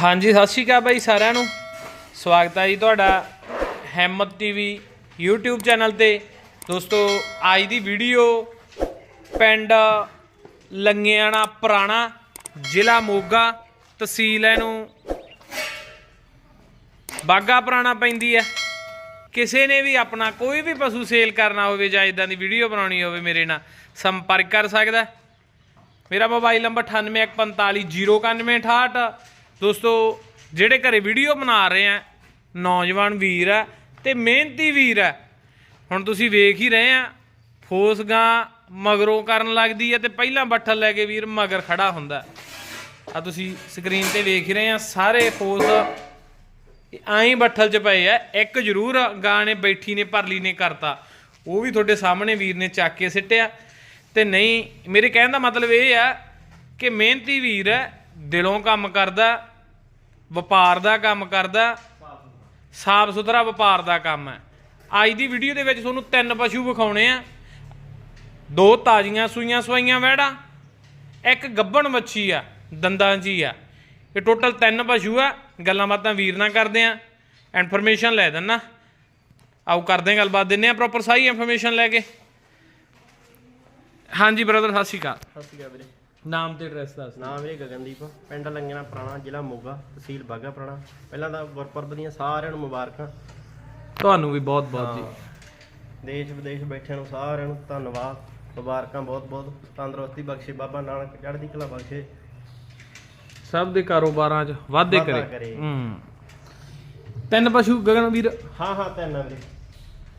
ਹਾਂਜੀ, ਸਤਿ ਸ਼੍ਰੀ ਅਕਾਲ ਬਾਈ ਸਾਰਿਆਂ ਨੂੰ। ਸਵਾਗਤ ਹੈ ਜੀ ਤੁਹਾਡਾ ਹੈਮਤ ਟੀਵੀ YouTube ਚੈਨਲ ਤੇ। ਦੋਸਤੋ, ਅੱਜ ਦੀ ਵੀਡੀਓ ਪਿੰਡ ਲੰਗਿਆਣਾ ਪੁਰਾਣਾ ਜ਼ਿਲ੍ਹਾ ਮੋਗਾ ਤਹਿਸੀਲ ਇਹਨੂੰ। ਬਾਗਾ ਪੁਰਾਣਾ ਪੈਂਦੀ ਹੈ। ਕਿਸੇ ਨੇ ਵੀ ਆਪਣਾ ਕੋਈ ਵੀ ਪਸ਼ੂ ਸੇਲ ਕਰਨਾ ਹੋਵੇ ਜਾਂ ਇਦਾਂ ਦੀ ਵੀਡੀਓ ਬਣਾਉਣੀ ਹੋਵੇ ਮੇਰੇ ਨਾਲ ਸੰਪਰਕ ਕਰ ਸਕਦਾ ਮੇਰਾ ਮੋਬਾਈਲ ਨੰਬਰ 9815409168 ਦੋਸਤੋ, ਜਿਹੜੇ ਘਰੇ ਵੀਡੀਓ ਬਣਾ ਰਹੇ ਆ, ਨੌਜਵਾਨ ਵੀਰ ਆ ਤੇ ਮਿਹਨਤੀ ਵੀਰ ਆ। ਹੁਣ ਤੁਸੀਂ ਵੇਖ ਹੀ ਰਹੇ ਆ ਫੋਸਗਾ ਮਗਰੋਂ ਕਰਨ ਲੱਗਦੀ ਹੈ ਤੇ ਪਹਿਲਾਂ ਬੱਠਲ ਲੈ ਕੇ ਵੀਰ ਮਗਰ ਖੜਾ ਹੁੰਦਾ। ਆ ਤੁਸੀਂ ਸਕਰੀਨ ਤੇ ਵੇਖ ਹੀ ਰਹੇ ਆ, ਸਾਰੇ ਫੋਸ ਐਂ ਬੱਠਲ ਚ ਪਏ ਆ। ਇੱਕ ਜ਼ਰੂਰ ਗਾਂ ਨੇ ਬੈਠੀ ਨੇ ਪਰਲੀ ਨੇ ਕਰਤਾ। ਉਹ ਵੀ ਤੁਹਾਡੇ ਸਾਹਮਣੇ ਵੀਰ ਨੇ ਚੱਕ ਕੇ ਸਿੱਟਿਆ। ਤੇ ਨਹੀਂ, ਮੇਰੇ ਕਹਿਣ ਦਾ ਮਤਲਬ ਇਹ ਆ ਕਿ ਮਿਹਨਤੀ ਵੀਰ ਹੈ ਦਿਲੋਂ ਕੰਮ ਕਰਦਾ ਵਪਾਰ ਦਾ ਕੰਮ ਕਰਦਾ, ਸਾਫ਼ ਸੁਥਰਾ ਵਪਾਰ ਦਾ ਕੰਮ ਹੈ। ਅੱਜ ਦੀ ਵੀਡੀਓ ਦੇ ਵਿੱਚ ਤੁਹਾਨੂੰ ਤਿੰਨ ਪਸ਼ੂ ਵਿਖਾਉਣੇ ਆ। ਦੋ ਤਾਜ਼ੀਆਂ ਸੂਈਆਂ ਸਵਾਈਆਂ ਵਹਿੜਾ, ਇੱਕ ਗੱਬਣ ਮੱਛੀ ਆ, ਦੰਦਾਂ 'ਚ ਹੀ ਆ। ਇਹ ਟੋਟਲ ਤਿੰਨ ਪਸ਼ੂ ਆ, ਗੱਲਾਂ ਬਾਤਾਂ ਵੀਰ ਨਾਲ ਕਰਦੇ ਆ। ਇਨਫੋਰਮੇਸ਼ਨ ਲੈ ਦਿੰਨਾ। ਆਓ ਕਰਦੇ ਆ ਗੱਲਬਾਤ, ਦਿੰਨੇ ਆ ਪ੍ਰੋਪਰ ਸਾਰੀ ਇਨਫੋਰਮੇਸ਼ਨ ਲੈ ਕੇ। ਹਾਂਜੀ ਬ੍ਰਦਰ ਸਤਿ ਸ਼੍ਰੀ ਅਕਾਲ। ਸਤਿ ਸ਼੍ਰੀ ਅਕਾਲ ਵੀਰੇ। ਨਾਮ ਤੇ ਐਡਰੈਸ ਦੱਸ ਨਾਮ ਵੀਰੇ ਗਗਨਦੀਪ ਪਿੰਡ ਲੰਗਣਾ ਪੁਰਾਣਾ ਜ਼ਿਲ੍ਹਾ ਮੋਗਾ ਤਹਿਸੀਲ ਬਾਗਾ ਪੁਰਾਣਾ। ਪਹਿਲਾਂ ਤਾਂ ਗੁਰਪੁਰਬ ਦੀਆਂ ਸਾਰਿਆਂ ਨੂੰ ਮੁਬਾਰਕਾਂ। ਤੁਹਾਨੂੰ ਵੀ ਬਹੁਤ ਬਹੁਤ ਜੀ। ਦੇਸ਼ ਵਿਦੇਸ਼ ਬੈਠਿਆਂ ਨੂੰ ਸਾਰਿਆਂ ਨੂੰ ਧੰਨਵਾਦ ਮੁਬਾਰਕਾਂ ਬਹੁਤ ਬਹੁਤ। ਤੰਦਰੁਸਤੀ ਬਖਸ਼ੇ ਬਾਬਾ ਨਾਨਕ ਚੜ੍ਹਦੀ ਕਲਾ ਬਖਸ਼ੇ। ਸਭ ਦੇ ਕਾਰੋਬਾਰਾਂ 'ਚ ਵਾਧੇ ਵਾਧਾ ਕਰੇ। ਕਰੇ। ਹੂੰ। ਤਿੰਨ ਪਸ਼ੂ ਗਗਨ ਵੀਰ ਹਾਂ ਹਾਂ ਤਿੰਨ ਆ ਵੀਰੇ।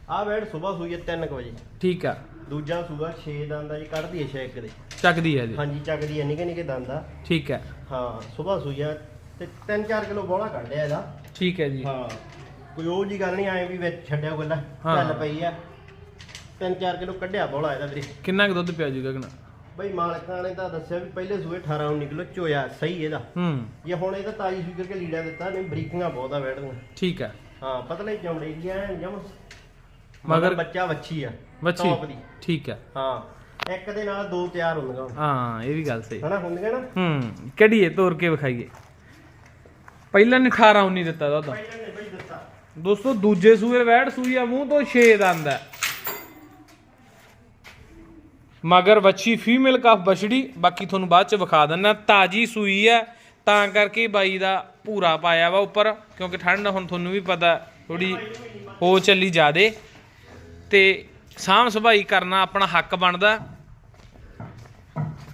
ਆਹ ਵੇੜ ਸਵੇਰ ਸੂਈ ਹੈ 3 ਵਜੇ। ਠੀਕ ਆ। ਦੂਜਾ ਸੂਆ 6 ਦੰਦ ਜੀ ਕੱਢਦੀ ਹੈ ਛੇ ਇੱਕ ਦੇ। ਚੱਕਦੀ ਹੈ ਜੀ। ਹਾਂਜੀ ਚੱਕਦੀ ਹੈ ਨਿੱਕੇ ਨਿੱਕੇ ਦੰਦ ਆ। ਠੀਕ ਹੈ। ਹਾਂ ਸਵੇਰ ਸੂਈ ਆ ਤੇ 3-4 ਕਿਲੋ ਬੋਲਾ ਕੱਢਿਆ ਇਹਦਾ। ਠੀਕ ਹੈ ਜੀ। ਹਾਂ ਕੋਈ ਉਹ ਜੀ ਗੱਲ ਨਹੀਂ ਆਏ ਵੀ ਵਿੱਚ ਛੱਡਿਆ ਗੱਲਾਂ। ਚੱਲ ਪਈ ਆ। 3-4 ਕਿਲੋ ਕੱਢਿਆ ਬੋਲਾ ਇਹਦਾ ਵੀਰੇ। ਕਿੰਨਾ ਕੁ ਦੁੱਧ ਪਿਆ ਜੀ ਗਗਨ ਬਈ ਮਾਲਕਾਂ ਨੇ ਤਾਂ ਦੱਸਿਆ ਵੀ ਪਹਿਲੇ ਸੂਏ 18 19 ਕਿਲੋ ਚੋਇਆ ਸਹੀ ਇਹਦਾ। ਹੂੰ। ਜੇ ਹੁਣ ਇਹਦਾ ਤਾਜੀ ਸੂਈ ਕਰਕੇ ਲੀੜਾ ਦਿੱਤਾ ਨਹੀਂ ਬਰੀਕੀਆਂ ਬਹੁਤ ਆ ਬੈਠਦੀਆਂ ਠੀਕ ਹੈ। ਹਾਂ ਪਤਲੇ ਚਮੜੇ ਦੀ ਐ ਜਮ। ਮਗਰ- ਬੱਚਾ ਵੱਛੀ ਆ ਵੱਛੀ। ਠੀਕ ਹੈ। ਹਾਂ। ਇੱਕ ਦੇ ਨਾਲ ਦੋ ਤਿਆਰ ਹੁੰਦੀਆਂ। ਹਾਂ ਇਹ ਵੀ ਗੱਲ ਸਹੀ। ਹਨਾ ਹੁੰਦੀਆਂ ਨਾ? ਹੂੰ ਕੱਢੀਏ ਤੋੜ ਕੇ ਵਿਖਾਈਏ। ਪਹਿਲਾਂ ਨੇ 18 19 ਦਿੱਤਾ ਦੁੱਧ ਪਹਿਲਾਂ ਨੇ ਬਈ ਦਿੱਤਾ। ਦੋਸਤੋ ਦੂਜੇ ਸੂਏ ਵੈੜ ਸੂਈ ਆ ਮੂੰਹ ਤੋਂ 6 ਦੰਦ ਹੈ ਮਗਰ ਵੱਛੀ ਫੀਮੇਲ ਕਫ ਬਛੜੀ ਬਾਕੀ ਤੁਹਾਨੂੰ ਬਾਅਦ ਚ ਵਿਖਾ ਦਿੰਨਾ। ਤਾਜੀ ਸੂਈ ਹੈ ਤਾਂ ਕਰਕੇ ਬਾਈ ਦਾ ਪੂਰਾ ਪਾਇਆ ਵਾ ਉੱਪਰ ਕਿਉਂਕਿ ਠੰਡ ਹੁਣ ਤੁਹਾਨੂੰ ਵੀ ਪਤਾ ਥੋੜੀ ਹੋ ਚੱਲੀ ਜਾਦੇ। ਤੇ ਸਾਂਭ ਸੰਭਾਈ ਕਰਨਾ ਆਪਣਾ ਹੱਕ ਬਣਦਾ।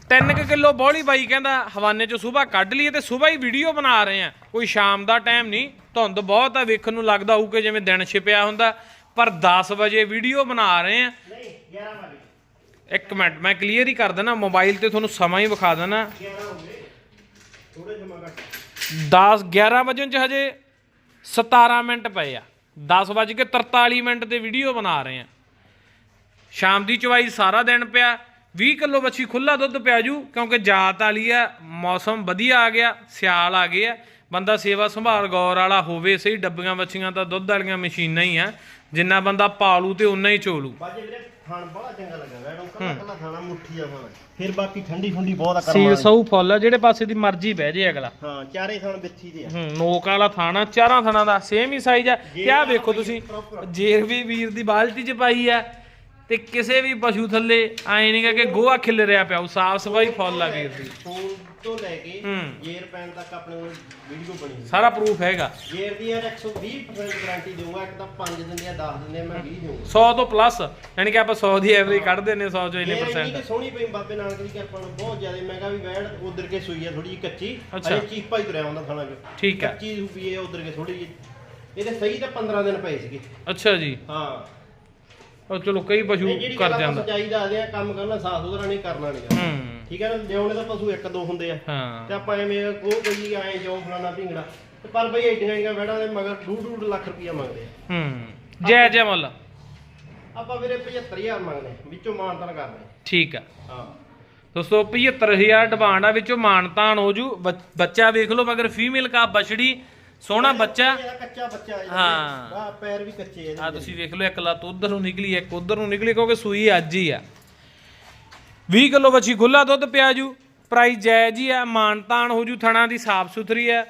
3 ਕਿਲੋ ਬੋਲੀ ਬਾਈ ਕਹਿੰਦਾ ਹਵਾਨੇ ਚੋਂ ਸਵੇਰ ਕੱਢ ਲਈਏ ਤੇ ਸਵੇਰ ਹੀ ਵੀਡੀਓ ਬਣਾ ਰਹੇ ਆ। ਕੋਈ ਸ਼ਾਮ ਦਾ ਟਾਈਮ ਨਹੀਂ ਧੁੰਦ ਬਹੁਤ ਆ ਵੇਖਣ ਨੂੰ ਲੱਗਦਾ ਹੋਊ ਕਿ ਜਿਵੇਂ ਦਿਨ ਛਿਪਿਆ ਹੁੰਦਾ ਪਰ 10 ਵਜੇ ਵੀਡੀਓ ਬਣਾ ਰਹੇ ਆ। ਨਹੀਂ 11 ਵਜੇ। ਇੱਕ ਮਿੰਟ ਮੈਂ ਕਲੀਅਰ ਹੀ ਕਰ ਦਿੰਦਾ ਮੋਬਾਈਲ ਤੇ ਤੁਹਾਨੂੰ ਸਮਾਂ ਹੀ ਵਿਖਾ ਦਿੰਦਾ। 11 ਹੋ ਗਏ ਥੋੜੇ ਜਮਾ ਘੱਟ। 10 11 ਵਜੇ ਚ ਹਜੇ 17 ਮਿੰਟ ਪਏ ਆ। 10 ਵਜ ਕੇ 43 ਮਿੰਟ ਤੇ ਵੀਡੀਓ ਬਣਾ ਰਹੇ ਆ। ਸ਼ਾਮ ਦੀ ਚਵਾਈ ਸਾਰਾ ਦਿਨ ਪਿਆ। 20 ਕਿਲੋ ਬੱਚੀ ਖੁੱਲਾ ਦੁੱਧ ਪਿਆ ਜੂ ਕਿਉਂਕਿ ਜਾਤ ਵਾਲੀ ਆ ਮੌਸਮ ਵਧੀਆ ਆ ਗਿਆ ਸਿਆਲ ਆ ਗਿਆ ਬੰਦਾ ਸੇਵਾ ਸੰਭਾਲ ਗੌਰ ਵਾਲਾ ਹੋਵੇ ਸਹੀ ਡੱਬੀਆਂ ਬੱਚੀਆਂ ਤਾਂ ਦੁੱਧ ਵਾਲੀਆਂ ਮਸ਼ੀਨਾਂ ਹੀ ਆ ਜਿੰਨਾ ਬੰਦਾ ਪਾਲੂ ਤੇ ਉਨਾ ਹੀ ਚੋਲੂ। ਬਾਜੇ ਵੀਰੇ ਖਾਣ ਬੜਾ ਚੰਗਾ ਲੱਗਾ ਵੈਡੋਂ ਕੱਲਾ ਕੱਲਾ ਖਾਣਾ ਮੁੱਠੀ ਆ ਖਾਣਾ ਫਿਰ ਬਾਕੀ ਠੰਡੀ ਠੰਡੀ ਬਹੁਤ ਆ ਸੀਲ ਕਰਮਾ ਸੌ ਫੁੱਲ ਆ ਜਿਹੜੇ ਪਾਸੇ ਦੀ ਮਰਜ਼ੀ ਬਹਿ ਜੇ ਅਗਲਾ। ਹਾਂ ਚਾਰੇ ਖਾਣ ਬਿੱਥੀ ਦੇ ਆ। ਹੂੰ ਨੋਕ ਵਾਲਾ ਥਾਣਾ ਚਾਰਾਂ ਥਾਣਾ ਦਾ ਸੇਮ ਹੀ ਸਾਈਜ਼ ਆ। ਤੇ ਆਹ ਵੇਖੋ ਤੁਸੀਂ ਜੇਰ ਵੀ ਵੀਰ ਦੀ ਬਾਲਟੀ 'ਚ ਪਾਈ ਆ ਤੇ ਕਿਸੇ ਵੀ ਪਸ਼ੂ ਥੱਲੇ ਐ ਨਹੀਂ ਕਿ ਗੋਹਾ ਖਿਲ ਰਿਹਾ ਪਿਆ ਉਹ ਸਾਫ਼ ਸਫ਼ਾਈ ਫੁੱਲ ਆ ਵੀਰ ਦੀ। ਫੋਨ ਤੋਂ ਲੈ ਕੇ ਹੂੰ। ਜੇਰ ਪੈਣ ਤੱਕ ਆਪਣੇ ਕੋਲ ਵੀਡੀਓ ਬਣੀ ਹੋਈ। ਸਾਰਾ ਪ੍ਰੂਫ ਹੈਗਾ। ਜੇਰ ਦੀ ਯਾਰ 120% ਗਾਰੰਟੀ ਦਊਂਗਾ ਇੱਕ ਤਾਂ 5 ਦਿੰਦੇ ਆ 10 ਦਿੰਦੇ ਆ ਮੈਂ 20 ਦਊਂਗਾ। 100 ਤੋਂ ਪਲੱਸ ਯਾਨੀ ਕਿ ਆਪਾਂ 100 ਦੀ ਐਵਰੇਜ ਕੱਢਦੇ ਨੇ 100 ਚੋਂ ਇੰਨੇ ਇਹ ਇੰਨੀ ਪਰਸੈਂਟ ਕਿ ਸੋਹਣੀ ਪਈ ਬਾਬੇ ਨਾਨਕ ਦੀ ਕਿਰਪਾ ਨਾਲ ਬਹੁਤ ਜ਼ਿਆਦਾ ਮੈਂ ਕਿਹਾ ਵੀ ਵੈੜ ਉਧਰ ਕੇ ਸੂਈ ਆ ਥੋੜੀ ਜਿਹੀ ਕੱਚੀ ਅੱਛਾ। ਅਜੇ ਚੀਪਾ ਹੀ ਤੁਰਿਆ ਹੁੰਦਾ ਖਾਣਾ ਜੋ ਠੀਕ ਹੈ। ਕੱਚੀ ਸੂਈ ਹੈ ਉਧਰ ਕੇ ਥੋੜੀ ਜਿਹੀ। ਇਹਦੇ ਸਹੀ ਤਾਂ 15 ਦਿਨ ਪਏ ਸੀਗੇ। ਅੱਛਾ ਜੀ। ਹਾਂ। ਉਹ ਚਲੋ ਕਈ ਪਸ਼ੂ ਕਰ ਜਾਂਦਾ। ਸੱਚਾਈ ਦੱਸਦੇ ਆ ਕੰਮ ਕਰਨਾ ਸਾਫ਼ ਸੁਥਰਾ ਨਹੀਂ ਕਰਨਾ ਨਹੀਂ ਠੀਕ ਹੈ ਨਾ? ਲਿਆਉਣੇ ਤਾਂ ਪਸ਼ੂ ਇੱਕ ਦੋ ਹੁੰਦੇ ਆ। ਤੇ ਆਪਾਂ ਐਵੇਂ ਉਹ ਕੋਈ ਆਏ ਜੋ ਫਲਾਣਾ ਢਿੰਗੜਾ ਤੇ ਪਰ ਬਈ ਏਡੀਆਂ ਏਡੀਆਂ ਵੈੜਾਂ ਦੇ ਮਗਰ ਡੂਢ ਡੂਢ ਲੱਖ ਰੁਪਈਆ ਮੰਗਦੇ ਆ। ਹੂੰ। ਜੈ ਜੈ ਮੁੱਲ। ਆਪਾਂ ਵੀਰੇ 75000 ਮੰਗਦੇ ਵਿੱਚੋਂ ਮਾਨਤਨ ਕਰਦੇ ਠੀਕ ਆ। ਹਾਂ। ਦੋਸਤੋ 75000 ਡਿਮਾਂਡ ਆ ਵਿੱਚੋਂ ਮਾਨਤਾਨ ਹੋ ਜੂ। ਬੱਚਾ ਵੇਖ ਲਓ ਮਗਰ ਫੀਮੇਲ ਕਾ ਬਛੜੀ ਸੋਹਣਾ ਬੱਚਾ। ਇਹਦਾ ਕੱਚਾ ਬੱਚਾ ਹੈ ਹਾਂ। ਪੈਰ ਵੀ ਕੱਚੇ ਇਹਦੇ ਆ ਤੁਸੀਂ ਵੇਖ ਲਓ ਇੱਕ ਲੱਤ ਉਧਰ ਨੂੰ ਨਿਕਲੀ ਇੱਕ ਉਧਰ ਨੂੰ ਨਿਕਲੀ ਕਿਉਂਕਿ ਸੂਈ ਅੱਜ ਹੀ ਆ। 20 ਕਿਲੋ ਬੱਚੀ ਖੁੱਲਾ ਦੁੱਧ ਪਿਆ ਜੂ। ਪ੍ਰਾਈਸ ਜਾਇਜ਼ ਹੀ ਆ ਮਾਨਤਾਨ ਹੋ ਜੂ ਥਣਾ ਦੀ ਸਾਫ਼ ਸੁਥਰੀ ਆ।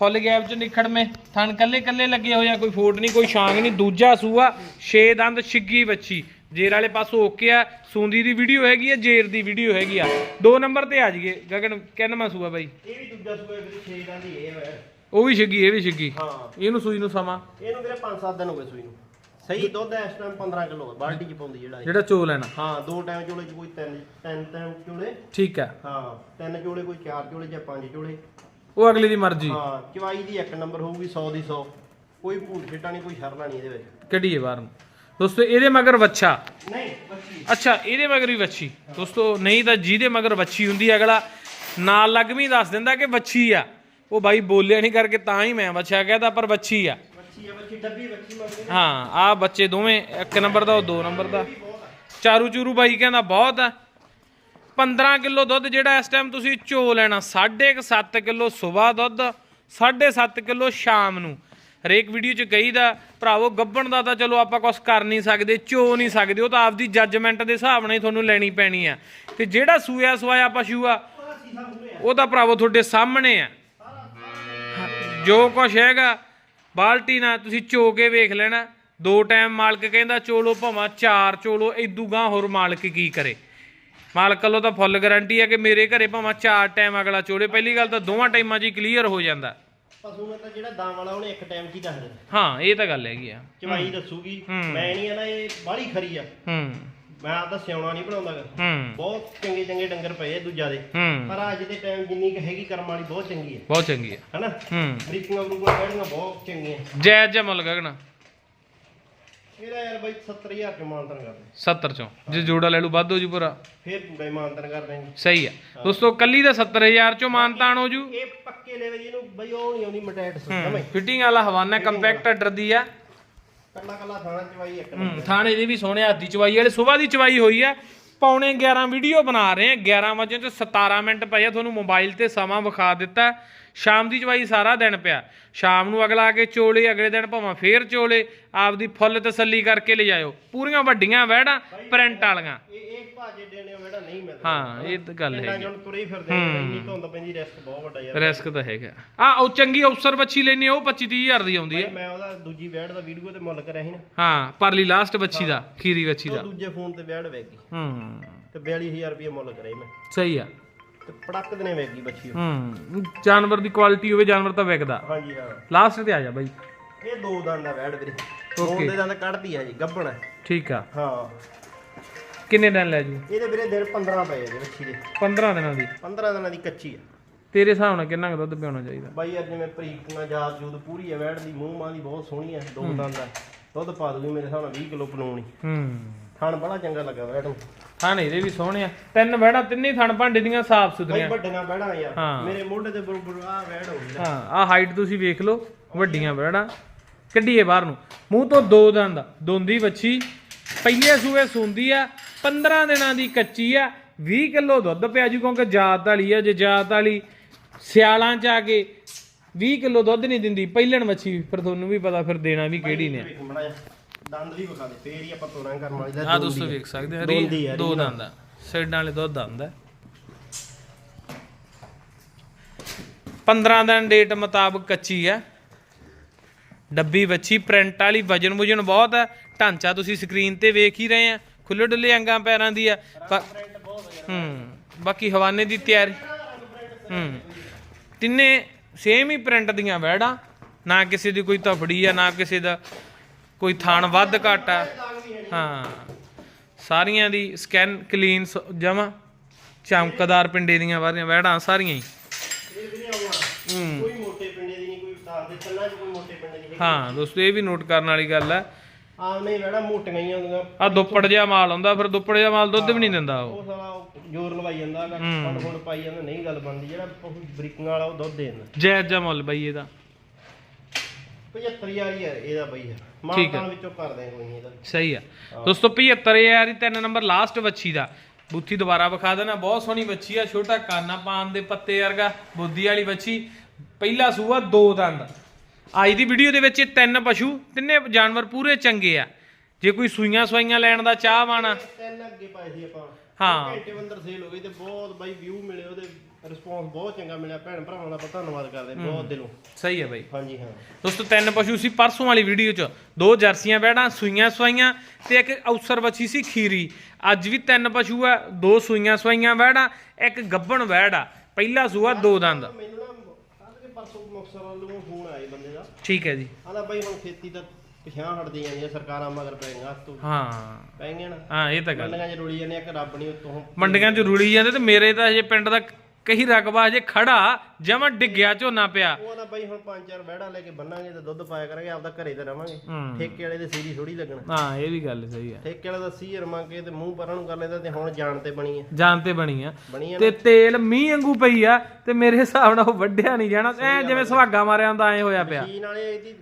ਫੁੱਲ ਗੈਪ ਚ ਨਿਖੜਵੇਂ ਥਣ ਕੱਲੇ ਕੱਲੇ ਲੱਗੇ ਹੋਏ ਆ ਕੋਈ ਫੋਟ ਨਹੀਂ ਕੋਈ ਛਾਂਗ ਨਹੀਂ। ਦੂਜਾ ਸੂਆ ਛੇ ਦੰਦ ਛਿੱਗੀ ਬੱਚੀ ਜੇਰ ਵਾਲੇ ਪਾਸੋਂ ਓਕੇ ਆ ਸੂੰਦੀ ਦੀ ਵੀਡੀਓ ਹੈਗੀ ਆ ਜੇਰ ਦੀ ਵੀਡੀਓ ਹੈਗੀ ਆ। ਦੋ ਨੰਬਰ ਤੇ ਆ ਜਾਈਏ। ਗਗਨ ਕਿੰਨਵਾਂ ਸੂਆ ਬਾਈ? ਇਹ ਵੀ ਦੂਜਾ ਸੂਆ ਵੀਰੇ 6 ਦਾ ਦੀ ਇਹ ਵੈੜ ਉਹ ਵੀ ਛਿੱਗੀ ਇਹ ਵੀ ਛਿੱਗੀ। ਹਾਂ। ਇਹਨੂੰ ਸੂਈ ਨੂੰ ਸਮਾਂ। ਇਹਨੂੰ ਵੀਰੇ 5-7 ਦਿਨ ਹੋ ਗਏ ਸੂਈ ਨੂੰ। ਸਹੀ ਦੁੱਧ ਇਸ ਟਾਈਮ 15 ਕਿਲੋ ਬਾਲਟੀ ਚ ਪਾਉਂਦੀ ਜਿਹੜਾ ਇਹ। ਜਿਹੜਾ ਚੋ ਲੈਣਾ ਹਾਂ ਦੋ ਟਾਈਮ ਚੋਲੇ ਚ ਕੋਈ ਤਿੰਨ ਤਿੰਨ ਟਾਈਮ ਚੋਲੇ। ਠੀਕ ਆ ਹਾਂ ਤਿੰਨ ਚੋਲੇ ਕੋਈ ਚਾਰ ਚੋਲੇ ਜਾਂ ਪੰਜ ਚੋਲੇ। ਉਹ ਅਗਲੇ ਦੀ ਮਰਜ਼ੀ। ਹਾਂ ਚਵਾਈ ਦੀ ਇੱਕ ਨੰਬਰ ਹੋਊਗੀ 100 ਦੀ 100 ਕੋਈ ਭੂਟ ਛਿੱਟਾ ਨਹੀਂ ਕੋਈ ਸ਼ਰਨਾ ਨਹੀਂ ਇਹਦੇ ਵਿੱਚ। ਕੱਢੀਏ ਬਾਹਰ ਨੂੰ। ਦੋਸਤੋ ਇਹਦੇ ਮਗਰ ਵੱਛਾ। ਨਹੀਂ ਬੱਚੀ ਅੱਛਾ ਇਹਦੇ ਮਗਰ ਵੀ ਵੱਛੀ। ਦੋਸਤੋ ਨਹੀਂ ਤਾਂ ਜਿਹਦੇ ਮਗਰ ਵੱਛੀ ਹੁੰਦੀ ਹੈ ਅਗਲਾ ਨਾਲ ਲੱਗਵੀਂ ਦੱਸ ਦਿੰਦਾ ਕਿ ਵੱਛੀ ਆ। ਉਹ ਬਾਈ ਬੋਲਿਆ ਨਹੀਂ ਕਰਕੇ ਤਾਂ ਹੀ ਮੈਂ ਵੱਛਾ ਕਹਿਦਾ ਪਰ ਆ। ਬੱਚੀ ਆ ਬੱਚੀ ਡੱਬੀ ਬੱਚੀ ਮੰਗਦੇ ਨੇ। ਹਾਂ ਆ ਬੱਚੇ ਦੋਵੇਂ ਇੱਕ ਨੰਬਰ ਦਾ ਉਹ ਦੋ ਨੰਬਰ ਦਾ। ਚਾਰੂ ਚੂਰੂ ਬਾਈ ਕਹਿੰਦਾ ਬਹੁਤ ਆ। 15 ਕਿਲੋ ਦੁੱਧ ਜਿਹੜਾ ਇਸ ਟਾਈਮ ਤੁਸੀਂ ਚੋ ਲੈਣਾ 7.5 ਕਿਲੋ ਸਵੇਰ ਦੁੱਧ 7.5 ਕਿਲੋ ਸ਼ਾਮ ਨੂੰ। ਹਰੇਕ ਵੀਡੀਓ 'ਚ ਕਹੀਦਾ ਭਰਾਵੋ ਗੱਬਣ ਦਾ ਤਾਂ ਚਲੋ ਆਪਾਂ ਕੁਝ ਕਰ ਨਹੀਂ ਸਕਦੇ ਚੋ ਨਹੀਂ ਸਕਦੇ ਉਹ ਤਾਂ ਆਪਦੀ ਜੱਜਮੈਂਟ ਦੇ ਹਿਸਾਬ ਨਾਲ ਹੀ ਤੁਹਾਨੂੰ ਲੈਣੀ ਪੈਣੀ ਆ। ਤੇ ਜਿਹੜਾ ਸੂਇਆ ਸਵਾਇਆ ਪਸ਼ੂ ਆ ਉਹ ਤਾਂ ਭਰਾਵੋ ਤੁਹਾਡੇ ਸਾਹਮਣੇ ਆ। ਜੋ ਕੁਛ ਹੈਗਾ ਬਾਲਟੀ ਨਾਲ ਤੁਸੀਂ ਚੋ ਕੇ ਵੇਖ ਲੈਣਾ। ਦੋ ਟਾਈਮ ਮਾਲਕ ਕਹਿੰਦਾ ਚੋਲੋ ਭਾਵਾਂ ਚਾਰ ਚੋਲੋ ਇਦੂ ਗਾਂ ਹੋਰ ਮਾਲਕ ਕੀ ਕਰੇ। ਮਾਲਕ ਵੱਲੋਂ ਤਾਂ ਫੁੱਲ ਗਾਰੰਟੀ ਹੈ ਕਿ ਮੇਰੇ ਘਰੇ ਭਾਵਾਂ ਚਾਰ ਟਾਈਮ ਅਗਲਾ ਚੋਲੇ। ਪਹਿਲੀ ਗੱਲ ਤਾਂ ਦੋਵਾਂ ਟਾਈਮਾਂ 'ਚ ਹੀ ਕਲੀਅਰ ਹੋ ਜਾਂਦਾ। ਪਸ਼ੂ ਨੇ ਤਾਂ ਜਿਹੜਾ ਦਾਮ ਵਾਲਾ ਉਹਨੇ ਇੱਕ ਟਾਈਮ 'ਚ ਹੀ ਦੱਸ ਦੇਣਾ। ਹਾਂ ਇਹ ਤਾਂ ਗੱਲ ਹੈਗੀ ਆ। ਚਵਾਈ ਦੱਸੂਗੀ। ਮੈਂ ਨਹੀਂ ਆ ਨਾ ਇਹ ਬਾਹਲੀ ਖਰੀ ਆ। ਹੂੰ। ਮੈਂ ਆਪਦਾ ਸਿਆਉਣਾ ਨਹੀਂ ਬਣਾਉਂਦਾ ਗਾ। ਹੂੰ। ਬਹੁਤ ਚੰਗੇ ਚੰਗੇ ਡੰਗਰ ਪਏ ਆ ਦੂਜਾ ਦੇ। ਹੂੰ। ਪਰ ਅੱਜ ਦੇ ਟਾਈਮ ਜਿੰਨੀ ਕੁ ਹੈਗੀ ਕਰਮ ਵਾਲੀ ਬਹੁਤ ਚੰਗੀ ਹੈ ਬਹੁਤ ਚੰਗੀ ਆ। ਹਨਾ? ਹੂੰ। ਬਰੀਕੀਆਂ ਬਰੂਕੀਆਂ ਬੈਠੀਆਂ ਬਹੁਤ ਚੰਗੀਆਂ। ਜਾਇਜ਼ ਜਿਹਾ ਮੁੱਲ ਗਗਣਾ। ਇਹਦਾ ਯਾਰ ਬਾਈ 70000 ਚ ਮਾਨਤਨ ਕਰਦੇ 70 ਚੋਂ। ਜੇ ਜੋੜਾ ਲੈ ਲੂ ਵੱਧ ਹੋ ਜੂ ਪੂਰਾ। ਫੇਰ ਪੂਰਾ ਹੀ ਮਾਨਤਨ ਕਰ ਦੇਂਗੇ ਸਹੀ ਆ। ਦੋਸਤੋ ਕੱਲੀ ਦਾ 70000 ਚੋਂ ਮਾਨਤਾਨ ਹੋ ਜੂ। ਇਹ ਪੱਕੇ ਲੈਵੇ ਜੀ ਇਹਨੂੰ ਬਈ ਉਹ ਨਹੀਂ ਆਉਂਦੀ ਮਟੈਟ ਸਮਝ ਫਿਟਿੰਗ ਵਾਲਾ ਹਵਾਨਾ ਕੰਪੈਕਟ ਆਰਡਰ ਦੀ ਆ। ਕੱਲਾ ਕੱਲਾ ਥਾਣਾ ਚਵਾਈ ਇੱਕ ਹੂੰ ਥਾਣੇ ਦੇ ਵੀ ਸੋਹਣੇ ਹੱਥ ਦੀ ਚਵਾਈ ਵਾਲੇ ਸਵੇਰ ਦੀ ਚਵਾਈ ਹੋਈ ਆ ਪੌਣੇ 11 ਵੀਡੀਓ ਬਣਾ ਰਹੇ ਆ 11 ਵਜੇ ਤੋਂ 17 ਮਿੰਟ ਪਏ ਆ। ਤੁਹਾਨੂੰ ਮੋਬਾਈਲ ਤੇ ਸਮਾਂ ਵਿਖਾ ਦਿੱਤਾ। ਸ਼ਾਮ ਦੀ ਚਵਾਈ ਸਾਰਾ ਦਿਨ ਪਿਆ। ਸ਼ਾਮ ਨੂੰ ਅਗਲਾ ਆ ਕੇ ਚੋਲੇ ਅਗਲੇ ਦਿਨ ਭਾਵੇਂ ਫੇਰ ਚੋਲੇ। ਆਪਦੀ ਫੁੱਲ ਤਸੱਲੀ ਕਰਕੇ ਲੈ ਜਾਇਓ ਪੂਰੀਆਂ ਵੱਡੀਆਂ ਵਹਿੜਾਂ ਪ੍ਰਿੰਟ ਵਾਲੀਆਂ। ਇਹ ਭਾਜੇ ਦੇਣੇ ਵੇੜਾ ਨਹੀਂ ਮਿਲਦਾ। ਹਾਂ ਇਹ ਤਾਂ ਗੱਲ ਪਿੰਡਾਂ ਹੈਗੀ। ਚ ਹੁਣ ਤੁਰੇ ਹੀ ਫਿਰਦੇ ਨੇ ਇੰਨੀ ਧੁੰਦ ਪੈਂਦੀ ਰਿਸਕ ਬਹੁਤ ਵੱਡਾ ਯਾਰ। ਰਿਸਕ ਤਾਂ ਹੈਗਾ। ਆ ਉਹ ਚੰਗੀ ਅਫਸਰ ਬੱਚੀ ਲੈਣੀ ਉਹ 25 30000 ਦੀ ਆਉਂਦੀ ਹੈ ਮੈਂ ਉਹਦਾ ਦੂਜੀ ਵੈੜ ਦਾ ਵੀਡੀਓ ਤੇ ਮੁੱਲ ਕਰਿਆ ਸੀ ਨਾ। ਹਾਂ ਪਰਲੀ ਲਾਸਟ ਬੱਚੀ ਦਾ ਖੀਰੀ ਬੱਚੀ ਉਹ ਦਾ ਦੂਜੇ ਫੋਨ ਤੇ ਵੈੜ ਵੇਗੀ ਹੂੰ। ਤੇ 42000 ਰੁਪਏ ਮੁੱਲ ਕਰਿਆ ਸੀ ਮੈਂ। ਸਹੀ ਆ। ਤੇ ਪੜਕ ਦਨੇ ਵੇਗੀ ਬੱਚੀ ਉਹ। ਹੂੰ। ਜਾਨਵਰ ਦੀ ਕੁਆਲਿਟੀ ਹੋਵੇ ਜਾਨਵਰ ਤਾਂ ਵਿਕਦਾ। ਹਾਂਜੀ ਹਾਂ। ਲਾਸਟ ਤੇ ਆ ਜਾ ਬਾਈ। ਇਹ ਦੋ ਦੰਦ ਦਾ ਵੈੜ ਵੀਰੇ। ਦੋ ਦੰਦ ਕੱਢਦੀ ਆ ਜੀ ਗੱਬਣ। ਹੈ ਠੀਕ ਆ। ਹਾਂ। ਕਿੰਨੇ ਦਿਨ ਲੈ ਜੂ? ਇਹਦੇ ਵੀਰੇ ਦਿਨ 15 ਪਏ ਜੀ ਬੱਚੀ ਦੇ। 15 ਦਿਨਾਂ ਦੀ। 15 ਦਿਨਾਂ ਦੀ ਕੱਚੀ ਆ। ਤੇਰੇ ਹਿਸਾਬ ਨਾਲ ਕਿੰਨਾ ਕੁ ਦੁੱਧ ਪਿਆਉਣਾ ਚਾਹੀਦਾ? ਬਾਈ ਅੱਜ ਜਿਵੇਂ ਪ੍ਰੀਤ ਨਾਲ ਜਾਤ ਜੂਤ ਪੂਰੀ ਆ ਵੈੜ ਦੀ ਮੂੰਹ ਮਾਂ ਦੀ ਬਹੁਤ ਸੋਹਣੀ ਆ ਦੋ ਦੰਦ ਆ। ਦੁੱਧ ਪਾ ਦੂਗੀ ਮੇਰੇ ਹਿਸਾਬ ਨਾਲ 20 ਕਿਲੋ ਪਲੂਣੀ ਹੂੰ। ਖਾਣ ਬੜਾ ਚੰਗਾ ਲੱਗਾ ਵੈੜ ਨੂੰ। ਥਣ ਇਹਦੇ ਵੀ ਸੋਹਣੇ ਆ। ਤਿੰਨ ਵਹਿੜਾਂ ਤਿੰਨੇ ਥਣ ਭਾਂਡੇ ਦੀਆਂ ਸਾਫ਼ ਬਾਈ ਸੁਥਰੀਆਂ ਵੱਡੀਆਂ ਵੈੜਾਂ ਹਾਂ। ਯਾਰ ਮੇਰੇ ਮੋਢੇ ਦੇ ਬਰੋਬਰ ਆ ਵੈੜ ਹੋ ਗਈ ਹਾਂ ਆ ਹਾਈਟ ਤੁਸੀਂ ਵੇਖ ਲਓ ਵੱਡੀਆਂ ਵਹਿੜਾਂ ਕੱਢੀਏ ਬਾਹਰ ਨੂੰ। ਮੂੰਹ ਤੋਂ ਦੋ ਦੰਦ ਦੋਂਦੀ ਵੱਛੀ। ਪਹਿਲੇ ਸੂਏ ਸੁੰਦੀ ਆ। 15 ਦਿਨਾਂ ਦੀ ਕੱਚੀ ਆ 20 ਕਿਲੋ ਦੁੱਧ ਪਿਆ ਜੂ ਕਿਉਂਕਿ ਜਾਤ ਵਾਲੀ ਆ ਜੇ ਜਾਤ ਵਾਲੀ ਸਿਆਲਾਂ ਚ ਆ ਕੇ 20 ਕਿਲੋ ਦੁੱਧ ਨਹੀਂ ਦਿੰਦੀ ਪਹਿਲਣ ਵੱਛੀ ਫਿਰ ਤੁਹਾਨੂੰ ਵੀ ਪਤਾ ਫਿਰ ਦੇਣਾ ਵੀ ਕਿਹੜੀ ਨੇ। ਦੰਦ ਵੀ ਵਿਖਾ ਦੇ ਫੇਰ ਹੀ ਆਪਾਂ ਤੋਰਾਂ ਕਰਨ ਵਾਲੀ ਦਾ ਆ ਦੋਸਤੋ ਵੇਖ ਸਕਦੇ ਹੋ ਦੋਂਦੀ ਆ, ਰੀ ਦੋ। ਦੰਦ ਆ ਸਾਈਡਾਂ ਵਾਲੇ ਦੁੱਧ ਆਂਦਾ 15 ਦਿਨ ਡੇਟ ਮੁਤਾਬਕ ਕੱਚੀ ਆ ਡੱਬੀ ਵੱਛੀ ਪ੍ਰਿੰਟ ਵਾਲੀ ਵਜਨ ਵੁਜਨ ਬਹੁਤ ਆ ਢਾਂਚਾ ਤੁਸੀਂ ਸਕਰੀਨ ਤੇ ਵੇਖ ਹੀ ਰਹੇ ਆ ਖੁੱਲੇ ਡੁੱਲੇ ਅੰਗਾਂ ਪੈਰਾਂ ਦੀ ਆ ਹੂੰ ਬਾਕੀ ਹਵਾਨੇ ਦੀ ਤਿਆਰੀ। ਹੂੰ ਤਿੰਨੇ ਸੇਮ ਹੀ ਪ੍ਰਿੰਟ ਦੀਆਂ ਵੈੜਾਂ ਨਾ ਕਿਸੇ ਦੀ ਕੋਈ ਤਫੜੀ ਆ ਨਾ ਕਿਸੇ ਦਾ ਕੋਈ ਥਾਣ ਵੱਧ ਘੱਟ ਆ। ਹਾਂ ਸਾਰੀਆਂ ਦੀ ਸਕੈਨ ਕਲੀਨ ਜਮਾ ਚਮਕਦਾਰ ਪਿੰਡੇ ਦੀਆਂ ਵਾਰੀਆਂ ਵੈੜਾਂ ਸਾਰੀਆਂ ਹੀ। ਕੋਈ ਮੋਟੇ ਪਿੰਡੇ ਦੀ ਨਹੀਂ ਕੋਈ ਦੱਸ ਦੇ ਚੱਲਾਂ ਚ ਕੋਈ ਮੋਟੇ ਪਿੰਡੇ ਦੀ ਹਾਂ ਦੋਸਤੋ ਇਹ ਵੀ ਨੋਟ ਕਰਨ ਵਾਲੀ ਗੱਲ ਹੈ ਨਹੀਂ ਵੈੜਾ ਮੋਟੀਆਂ ਹੀ ਹੁੰਦੀਆਂ। ਆ ਦੁੱਪੜ ਜਿਹਾ ਮਾਲ ਹੁੰਦਾ ਫਿਰ ਦੁੱਪੜ ਜਿਹਾ ਮਾਲ ਦੁੱਧ ਵੀ ਨਹੀਂ ਦਿੰਦਾ ਉਹ। ਉਹ ਸਾਲਾ ਉਹ ਜ਼ੋਰ ਲਵਾਈ ਜਾਂਦਾ ਹੈਗਾ ਫੰਡ ਫੰਡ ਪਾਈ ਜਾਂਦਾ ਨਹੀਂ ਗੱਲ ਬਣਦੀ ਜਿਹੜਾ ਉਹ ਬਰੀਕਾਂ ਵਾਲਾ ਉਹ ਦੁੱਧ ਦੇ ਦਿੰਦਾ। ਜਾਇਜ਼ ਜਿਹਾ ਮੁੱਲ ਬਈ ਇਹਦਾ। 75000 ਹੀ ਹੈ ਇਹਦਾ ਬਈ ਯਾਰ ਠੀਕ ਹੈ। ਮਾਂ ਵਿੱਚੋਂ ਕਰ ਦੇ ਕੋਈ ਨਹੀਂ ਇਹਦਾ। ਸਹੀ ਆ। ਦੋਸਤੋ 75000 ਹੀ ਤਿੰਨ ਨੰਬਰ ਲਾਸਟ ਵੱਛੀ ਦਾ। ਬੁੱਥੀ ਦੁਬਾਰਾ ਵਿਖਾ ਦੇਣਾ ਬਹੁਤ ਸੋਹਣੀ ਵੱਛੀ ਆ ਛੋਟਾ ਕਾਨਾ ਪਾਨ ਦੇ ਪੱਤੇ ਵਰਗਾ ਬੁੱਧੀ ਵਾਲੀ ਵੱਛੀ। ਪਹਿਲਾ ਸੂਆ ਦੋ ਦੰਦ। ਅੱਜ ਦੀ ਵੀਡੀਓ ਦੇ ਵਿੱਚ ਇਹ ਤਿੰਨ ਪਸ਼ੂ ਤਿੰਨੇ ਜਾਨਵਰ ਪੂਰੇ ਚੰਗੇ ਆ। ਜੇ ਕੋਈ ਸੂਈਆਂ ਸਵਾਈਆਂ ਲੈਣ ਦਾ ਚਾਹ ਵਾਣਾ ਤਿੰਨ ਅੱਗੇ ਪਾਏ ਸੀ ਆਪਾਂ। ਹਾਂ। ਘੰਟੇ ਅੰਦਰ ਸੇਲ ਹੋ ਗਈ ਤੇ ਬਹੁਤ ਬਾਈ ਵਿਊ ਮਿਲੇ ਉਹਦੇ ਰਿਸਪੌਂਸ ਬਹੁਤ ਚੰਗਾ ਮਿਲਿਆ। ਭੈਣ ਭਰਾਵਾਂ ਦਾ ਧੰਨਵਾਦ ਕਰਦੇ ਬਹੁਤ ਦਿਲੋਂ। ਸਹੀ ਹੈ ਬਾਈ। ਹਾਂਜੀ ਹਾਂ। ਦੋਸਤੋ ਤਿੰਨ ਪਸ਼ੂ ਸੀ ਪਰਸੋਂ ਵਾਲੀ ਵੀਡੀਓ 'ਚ। ਦੋ ਜਰਸੀਆਂ ਬੈੜਾਂ ਸੂਈਆਂ ਸਵਾਈਆਂ ਤੇ ਇੱਕ ਅਉਸਰ ਬੱਚੀ ਸੀ ਖੀਰੀ। ਅੱਜ ਵੀ ਤਿੰਨ ਪਸ਼ੂ ਆ ਦੋ ਸੂਈਆਂ ਸਵਾਈਆਂ ਬੈੜਾਂ ਇੱਕ ਗੱਬਣ ਬੈੜ ਆ। ਪਹਿਲਾ ਸੂਆ ਦੋ ਦੰਦ। ਮੈਨੂੰ ਪਰਸੋਂ ਮੁਕਤਸਰ ਵੱਲੋਂ ਫੋਨ ਆਇਆ ਬੰਦੇ ਦਾ। ਠੀਕ ਹੈ ਜੀ। ਆਂਦਾ ਬਾਈ ਹੁਣ ਖੇਤੀ ਤਾਂ ਪਿਛਾਂ ਹਟਦੀ ਜਾਂਦੀ ਆ ਸਰਕਾਰਾਂ ਮਗਰ ਪੈ ਗਈਆਂ ਤੂੰ। ਹਾਂ। ਪੈ ਗਈਆਂ ਨਾ। ਹਾਂ ਇਹ ਤਾਂ ਗੱਲ ਮੰਡੀਆਂ 'ਚ ਰੁਲੀ ਜਾਂਦੇ ਆ ਕਿ ਰੱਬ ਨਹੀਂ ਉਤੋਂ ਮੰਡੀਆਂ 'ਚ ਰੁਲੀ ਜਾਂਦੇ ਤੇ ਮੇਰੇ ਤਾਂ ਹਜੇ ਪਿੰਡ ਦਾ ਕਹੀ ਰਕਬਾ ਹਜੇ ਖੜਾ ਜਮਾ ਡਿੱਗਿਆ ਝੋਨਾ ਪਿਆ। ਉਹ ਨਾ ਬਾਈ ਹੁਣ ਪੰਜ ਚਾਰ ਵਹਿੜਾ ਲੈ ਕੇ ਬੰਨਾਂਗੇ ਤੇ ਦੁੱਧ ਪਾਇਆ ਕਰਾਂਗੇ ਆਪਦਾ ਘਰੇ ਤੇ ਰਵਾਂਗੇ। ਹੂੰ। ਠੇਕੇ ਵਾਲੇ ਦੇ ਸੀਰੀ ਥੋੜੀ ਲੱਗਣਾ। ਹਾਂ ਇਹ ਵੀ ਗੱਲ ਸਹੀ ਹੈ ਠੇਕੇ ਵਾਲੇ ਦਾ ਸੀ ਰਮਾ ਕੇ ਤੇ ਮੂੰਹ ਪਰਾਂ ਨੂੰ ਕਰ ਲੈਂਦਾ ਤੇ ਹੁਣ ਜਾਣ ਤੇ ਬਣੀ ਹੈ ਜਾਨ ਤੇ ਬਣੀ ਆ। ਬਣੀ ਹੈ ਤੇ ਤੇਲ ਮੀਂਹ ਵਾਂਗੂ ਪਈ ਆ ਤੇ ਮੇਰੇ ਹਿਸਾਬ ਨਾਲ ਉਹ ਵੱਢਿਆ ਨਹੀਂ ਜਾਣਾ। ਐ ਜਿਵੇਂ ਸੁਹਾਗਾ ਮਾਰਿਆ ਹੁੰਦਾ ਐ ਹੋਇਆ ਪਿਆ। ਮਸ਼ੀਨ ਵਾਲੇ ਇਹਦੀ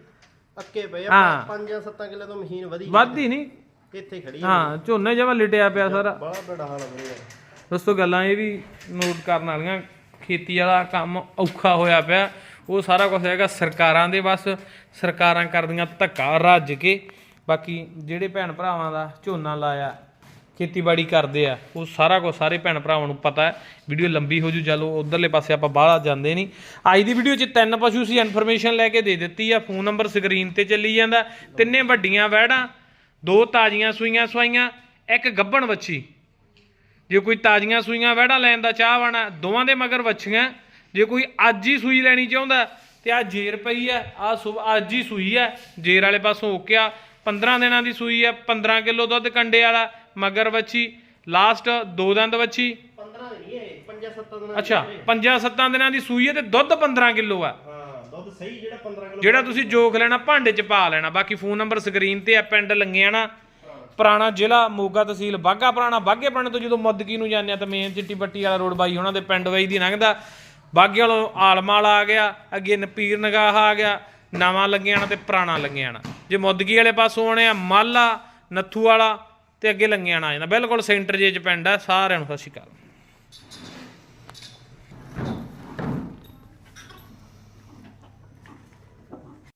ਅੱਕੇ ਪਏ ਆ ਹਾਂ। 5-7 ਕਿਲੋ ਤੋਂ ਮਸ਼ੀਨ ਵਧੀ ਵੱਧਦੀ ਨਹੀਂ। ਇੱਥੇ ਖੜੀ ਆ। ਹਾਂ ਝੋਨੇ ਜਮਾ ਲਿਟਿਆ ਪਿਆ ਸਾਰਾ। ਬੜਾ ਬੜਾ ਹਾਲ ਬਣੀ ਦੋਸਤੋ ਗੱਲਾਂ ਇਹ ਵੀ ਨੋਟ ਕਰਨ ਵਾਲੀਆਂ, ਖੇਤੀ ਵਾਲਾ ਕੰਮ ਔਖਾ ਹੋਇਆ ਪਿਆ। ਉਹ ਸਾਰਾ ਕੁਝ ਹੈਗਾ ਸਰਕਾਰਾਂ ਦੇ ਬਸ, ਸਰਕਾਰਾਂ ਕਰਦੀਆਂ ਧੱਕਾ ਰੱਜ ਕੇ। ਬਾਕੀ ਜਿਹੜੇ ਭੈਣ ਭਰਾਵਾਂ ਦਾ ਝੋਨਾ ਲਾਇਆ, ਖੇਤੀਬਾੜੀ ਕਰਦੇ ਆ, ਉਹ ਸਾਰਾ ਕੁਝ ਸਾਰੇ ਭੈਣ ਭਰਾਵਾਂ ਨੂੰ ਪਤਾ ਹੈ। ਵੀਡੀਓ ਲੰਬੀ ਹੋ ਜੂ, ਚਲੋ ਉਧਰਲੇ ਪਾਸੇ ਆਪਾਂ ਬਾਹਲਾ ਜਾਂਦੇ ਨਹੀਂ। ਅੱਜ ਦੀ ਵੀਡੀਓ 'ਚ ਤਿੰਨ ਪਸ਼ੂ ਸੀ ਇਨਫੋਰਮੇਸ਼ਨ ਲੈ ਕੇ ਦੇ ਦਿੱਤੀ ਆ ਫੋਨ ਨੰਬਰ ਸਕਰੀਨ ਤੇ ਚੱਲੀ ਜਾਂਦਾ। ਤਿੰਨੇ ਵੱਡੀਆਂ ਵਹਿੜਾਂ, ਦੋ ਤਾਜ਼ੀਆਂ ਸੂਈਆਂ ਸਵਾਈਆਂ, ਇੱਕ ਗੱਭਣ ਵੱਛੀ। ਜੇ ਕੋਈ ਤਾਜ਼ੀਆਂ ਸੂਈਆਂ ਵਹਿੜਾ ਲੈਣ ਦਾ ਚਾਹਵਾਨਾ ਦੋਵਾਂ ਦੇ ਮਗਰ ਵੱਛੀਆਂ ਜੇ ਕੋਈ ਅੱਜ ਹੀ ਸੂਈ ਲੈਣੀ ਚਾਹੁੰਦਾ ਤੇ ਆ ਜੇਰ ਪਈ ਆ ਆ ਅੱਜ ਹੀ ਸੂਈ ਆ ਜੇਰ ਵਾਲੇ ਪਾਸੋਂ ਓਕਿਆ 15 ਦਿਨਾਂ ਦੀ ਸੂਈ ਆ 15 ਕਿਲੋ ਦੁੱਧ ਕੰਡੇ ਵਾਲਾ ਮਗਰ ਵੱਛੀ ਲਾਸਟ ਦੋ ਦੰਦ ਵੱਛੀ। 15 ਦੇ ਨਹੀਂ ਇਹ 5-7 ਦਿਨਾਂ ਅੱਛਾ ਪੰਜਾਂ ਸੱਤਾਂ ਦਿਨਾਂ ਦੀ ਸੂਈ ਹੈ ਤੇ ਦੁੱਧ 15 ਕਿਲੋ ਆ। ਹਾਂ ਦੁੱਧ ਸਹੀ ਜਿਹੜਾ 15 ਕਿਲੋ ਜਿਹੜਾ ਤੁਸੀਂ ਜੋਖ ਲੈਣਾ ਭਾਂਡੇ 'ਚ ਪਾ ਲੈਣਾ ਬਾਕੀ ਫੋਨ ਨੰਬਰ ਸਕਰੀਨ ਤੇ ਆ ਪਿੰਡ ਲੰਗਿਆਣਾ ਪੁਰਾਣਾ ਜ਼ਿਲ੍ਹਾ, ਮੋਗਾ ਤਹਿਸੀਲ ਬਾਗਾ ਪੁਰਾਣਾ ਬਾਗੇ ਪੁਰਾਣੇ ਤੋਂ ਜਦੋਂ ਮੁੱਦਕੀ ਨੂੰ ਜਾਂਦੇ ਆ ਤਾਂ ਮੇਨ ਚਿੱਟੀ ਪੱਟੀ ਵਾਲਾ ਰੋਡ ਬਾਈ ਉਹਨਾਂ ਦੇ ਪਿੰਡ ਵਈ ਦੀ ਲੰਘਦਾ। ਬਾਗੇ ਵਾਲੋਂ ਆਲਮਾ ਵਾਲਾ ਆ ਗਿਆ, ਅੱਗੇ ਨਪੀਰ ਨਗਾਹ ਆ ਗਿਆ, ਨਵਾਂ ਲੰਗਿਆਣਾ ਤੇ ਪੁਰਾਣਾ ਲੰਗਿਆਣਾ। ਜੇ ਮੁੱਦਕੀ ਵਾਲੇ ਪਾਸੋਂ ਆਉਣੇ ਆ ਮਾਲਾ, ਨੱਥੂ ਵਾਲਾ ਤੇ ਅੱਗੇ ਲੰਗਿਆਣਾ ਆ ਜਾਂਦਾ। ਬਿਲਕੁਲ ਸੈਂਟਰ ਜੇ ਚ ਪਿੰਡ ਆ, ਸਾਰਿਆਂ ਨੂੰ ਸਤਿ ਸ਼੍ਰੀ ਅਕਾਲ।